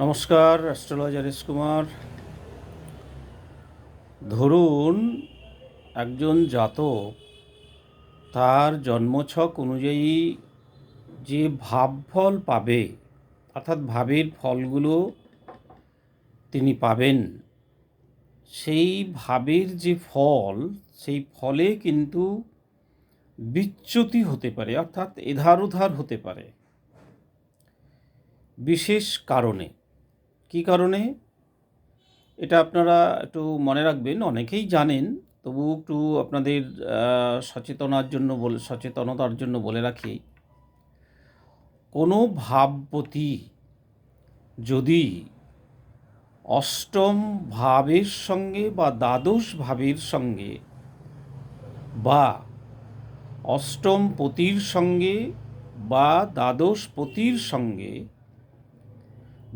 নমস্কার astrologer S Kumar. ধরুন, একজন জাতক, তার জন্মছক অনুযায়ী যে ভাবফল পাবে, অর্থাৎ ভাবের ফলগুলো তিনি পাবেন, সেই ভাবের যে ফল, সেই ফলে কিন্তু বিচ্যুতি হতে পারে, অর্থাৎ এধার ওধার হতে পারে। বিশেষ কারণে। কি কারণে? এটা আপনারা একটু মনে রাখবেন, অনেকেই জানেন তবু একটু আপনাদের সচেতনার জন্য বলে, সচেতনতার জন্য বলে রাখি, কোনো ভাবপতি যদি অষ্টম ভাবের সঙ্গে বা দ্বাদশ ভাবের সঙ্গে বা অষ্টম পতির সঙ্গে বা দ্বাদশ পতির সঙ্গে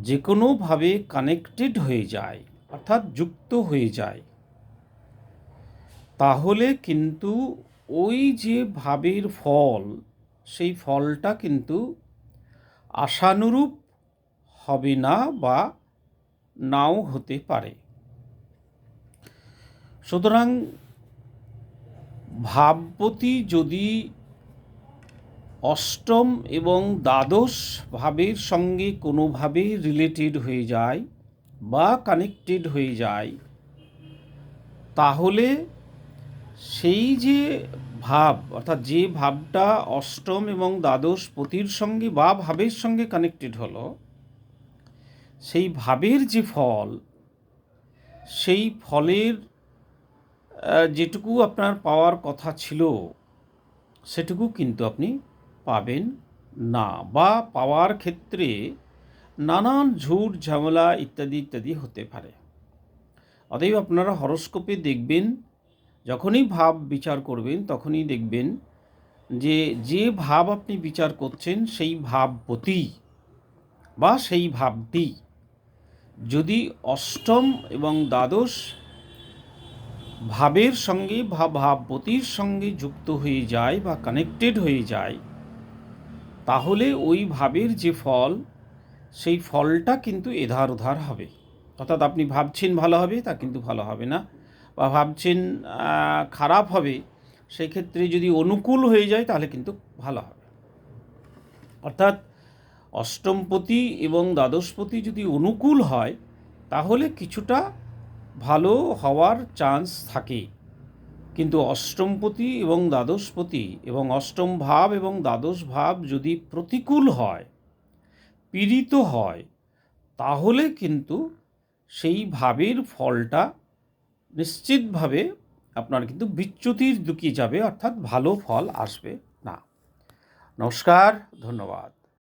যে কোনোভাবে কানেক্টেড হয়ে যায়, অর্থাৎ যুক্ত হয়ে যায়। তাহলে কিন্তু ওই যে ভাবের ফল, সেই ফলটা কিন্তু আশানুরূপ হবে না বা নাও হতে পারে। সুতরাং ভাবপতি যদি অষ্টম এবং দ্বাদশ ভাবের সঙ্গে কোনোভাবে রিলেটেড হয়ে যায় বা কানেক্টেড হয়ে যায়। তাহলে সেই যে ভাব, অর্থাৎ যে ভাবটা অষ্টম এবং দ্বাদশ পতির সঙ্গে বা ভাবের সঙ্গে কানেক্টেড হলো, সেই ভাবের যে ফল, সেই ফলের যেটুকু আপনার পাওয়ার কথা ছিল, সেটুকু কিন্তু আপনি পাবেন না বা পাওয়ার ক্ষেত্রে নানান ঝুট, ঝামেলা ইত্যাদি ইত্যাদি হতে পারে। অতএব আপনারা হরস্কোপে দেখবেন, যখনই ভাব বিচার করবেন, তখনই দেখবেন যে যে ভাব আপনি বিচার করছেন, সেই ভাবপতি বা সেই ভাবটি যদি অষ্টম এবং দ্বাদশ ভাবের সঙ্গে বা ভাবপতির সঙ্গে যুক্ত হয়ে যায় বা কানেক্টেড হয়ে যায় তাহলে ওই ভাবের যে ফল, সেই ফলটা কিন্তু এধার ওধার হবে। অর্থাৎ আপনি ভাবছেন ভালো হবে, তা কিন্তু ভালো হবে না। বা ভাবছেন খারাপ হবে সেই ক্ষেত্রে যদি অনুকূল হয়ে যায়, তাহলে কিন্তু ভালো হবে। অর্থাৎ অষ্টমপতি এবং দ্বাদশপতি যদি অনুকূল হয়, তাহলে কিছুটা ভালো হওয়ার চান্স থাকে। কিন্তু অষ্টমপতি এবং দ্বাদশপতি এবং অষ্টম ভাব এবং দ্বাদশ ভাব যদি প্রতিকূল হয়, পীড়িত হয়, তাহলে কিন্তু সেই ভাবের ফলটা নিশ্চিতভাবে আপনার কিন্তু বিচ্যুতির দিকে যাবে, অর্থাৎ ভালো ফল আসবে না। নমস্কার, ধন্যবাদ।